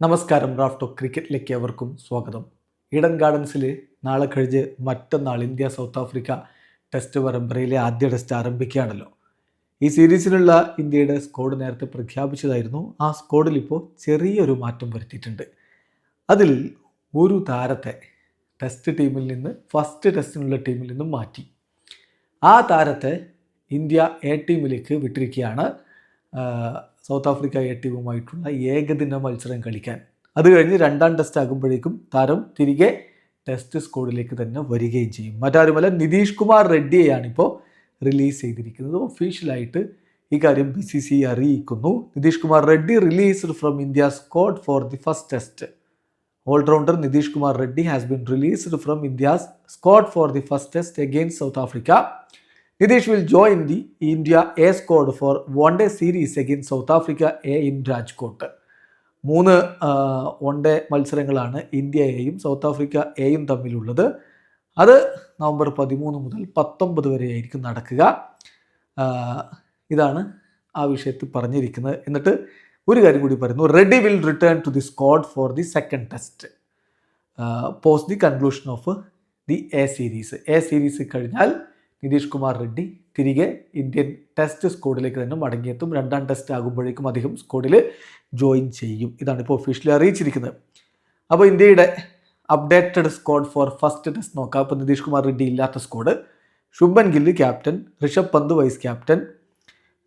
നമസ്കാരം റാഫ്റ്റോ ക്രിക്കറ്റിലേക്ക് അവർക്കും സ്വാഗതം. ഈഡൻ ഗാർഡൻസിൽ നാളെ കഴിഞ്ഞ് മറ്റന്നാൾ ഇന്ത്യ സൗത്ത് ആഫ്രിക്ക ടെസ്റ്റ് പരമ്പരയിലെ ആദ്യ ടെസ്റ്റ് ആരംഭിക്കുകയാണല്ലോ. ഈ സീരീസിനുള്ള ഇന്ത്യയുടെ സ്കോഡ് നേരത്തെ പ്രഖ്യാപിച്ചതായിരുന്നു. ആ സ്കോഡിൽ ഇപ്പോൾ ചെറിയൊരു മാറ്റം വരുത്തിയിട്ടുണ്ട്. അതിൽ ഒരു താരത്തെ ടെസ്റ്റ് ടീമിൽ നിന്ന് ഫസ്റ്റ് ടെസ്റ്റിനുള്ള ടീമിൽ നിന്നും മാറ്റി. ആ താരത്തെ ഇന്ത്യ എ ടീമിലേക്ക് വിട്ടിരിക്കുകയാണ്. സൗത്ത് ആഫ്രിക്ക എ ടീമുമായിട്ടുള്ള ഏകദിന മത്സരം കളിക്കാൻ. അത് കഴിഞ്ഞ് രണ്ടാം ടെസ്റ്റ് ആകുമ്പോഴേക്കും താരം തിരികെ ടെസ്റ്റ് സ്കോഡിലേക്ക് തന്നെ വരികയും ചെയ്യും. മറ്റാരുമല്ല നിതീഷ് കുമാർ റെഡ്ഡിയെയാണ് ഇപ്പോൾ റിലീസ് ചെയ്തിരിക്കുന്നത് ഒഫീഷ്യലായിട്ട് ഇക്കാര്യം കാര്യം ബി സി സി അറിയിക്കുന്നു. Nitish Kumar Reddy released from India squad for the first test allrounder Nitish Kumar Reddy has been released from India's squad for the first test against South Africa Nitish will join the India A squad for one day series against South Africa A in Rajkot. മൂന്ന് one day മത്സരങ്ങളാണ് India എയും South Africa എയും തമ്മിലുള്ളത്. അത് November പതിമൂന്ന് മുതൽ പത്തൊമ്പത് വരെയായിരിക്കും നടക്കുക. ഇതാണ് ആ വിഷയത്തിൽ പറഞ്ഞിരിക്കുന്നത്. എന്നിട്ട് ഒരു കാര്യം കൂടി പറയുന്നു. Reddy will return to the squad for the second test post the conclusion of the A series A series കഴിഞ്ഞാൽ നിതീഷ് കുമാർ റെഡ്ഡി തിരികെ ഇന്ത്യൻ ടെസ്റ്റ് സ്ക്വാഡിലേക്ക് തന്നെ മടങ്ങിയെത്തും. രണ്ടാം ടെസ്റ്റ് ആകുമ്പോഴേക്കും അദ്ദേഹം സ്ക്വാഡിൽ ജോയിൻ ചെയ്യും. ഇതാണ് ഇപ്പോൾ ഒഫീഷ്യലി അറിയിച്ചിരിക്കുന്നത്. അപ്പോൾ ഇന്ത്യയുടെ updated squad for first test നോക്കാം. ഇപ്പോൾ നിതീഷ് കുമാർ റെഡ്ഡി ഇല്ലാത്ത squad Shubman Gill captain Rishabh Pant vice captain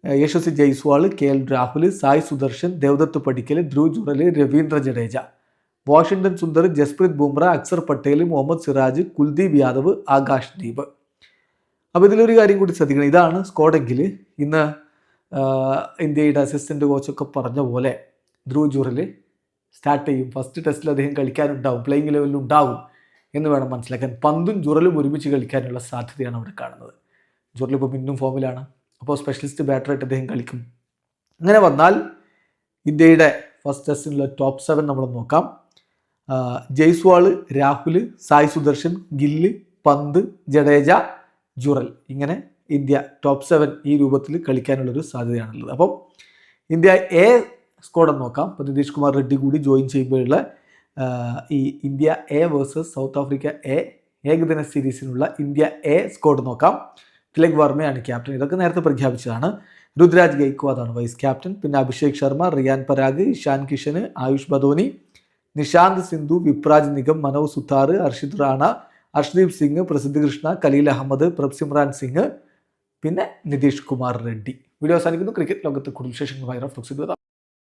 Yashasvi Jaiswal K L Rahul Sai Sudharsan Devdutt Padikkal Dhruv Jurel Ravindra Jadeja. Washington Sundar Jasprit Bumrah Axar Patel Mohammed Siraj Kuldeep Yadav Akash Deep. അപ്പോൾ ഇതിലൊരു കാര്യം കൂടി ശ്രദ്ധിക്കണം. ഇതാണ് സ്കോഡെങ്കിൽ ഇന്ന് ഇന്ത്യയുടെ assistant കോച്ചൊക്കെ പറഞ്ഞ പോലെ ധ്രുവ് ജൂറിൽ സ്റ്റാർട്ട് ചെയ്യും. ഫസ്റ്റ് ടെസ്റ്റിൽ അദ്ദേഹം കളിക്കാനുണ്ടാവും. പ്ലേയിങ് ലെവലിൽ ഉണ്ടാവും എന്ന് വേണം മനസ്സിലാക്കാൻ. പന്തും ജുറലും ഒരുമിച്ച് കളിക്കാനുള്ള സാധ്യതയാണ് അവിടെ കാണുന്നത്. ജുറൽ ഇപ്പോൾ പിന്നും ഫോമിലാണ് അപ്പോൾ സ്പെഷ്യലിസ്റ്റ് ബാറ്ററായിട്ട് അദ്ദേഹം കളിക്കും. അങ്ങനെ വന്നാൽ ഇന്ത്യയുടെ ഫസ്റ്റ് ടെസ്റ്റിനുള്ള ടോപ്പ് സെവൻ നമ്മൾ നോക്കാം. ജയ്സ്വാൾ രാഹുൽ സായ് സുദർശൻ ഗില്ല് പന്ത് ജഡേജ ജുറൽ. ഇങ്ങനെ ഇന്ത്യ ടോപ്പ് സെവൻ ഈ രൂപത്തിൽ കളിക്കാനുള്ളൊരു സാധ്യതയാണുള്ളത്. അപ്പം ഇന്ത്യ എ സ്ക്വാഡ് നോക്കാം. ഇപ്പോൾ നിതീഷ് കുമാർ റെഡ്ഡി കൂടി ജോയിൻ ചെയ്യുമ്പോഴുള്ള ഈ India A versus South Africa A ഏകദിന സീരീസിനുള്ള ഇന്ത്യ എ സ്ക്വാഡ് നോക്കാം. തിലക് വർമ്മയാണ് ക്യാപ്റ്റൻ ഇതൊക്കെ നേരത്തെ പ്രഖ്യാപിച്ചതാണ്. രുദ്രാജ് ഗൈക്വാദാണ് വൈസ് ക്യാപ്റ്റൻ പിന്നെ അഭിഷേക് ശർമ്മ റിയാൻ പരാഗ് ഇഷാൻ കിഷന് ആയുഷ് ബദോനി നിഷാന്ത് സിന്ധു വിപ്രാജ് നിഗം മനോജ് സുത്താർ ഹർഷിത് റാണ ഹർഷ്ദീപ് സിംഗ് പ്രസിദ്ധ് കൃഷ്ണ കലീൽ അഹമ്മദ് പ്രഭ്സിമ്രാൻ സിംഗ് പിന്നെ നിതീഷ് കുമാർ റെഡ്ഡി. വീഡിയോ അവസാനിക്കുന്നു. ക്രിക്കറ്റ് ലോകത്ത് കൂടുതൽ വിശേഷങ്ങളുമായി റഫ്ലക്സ്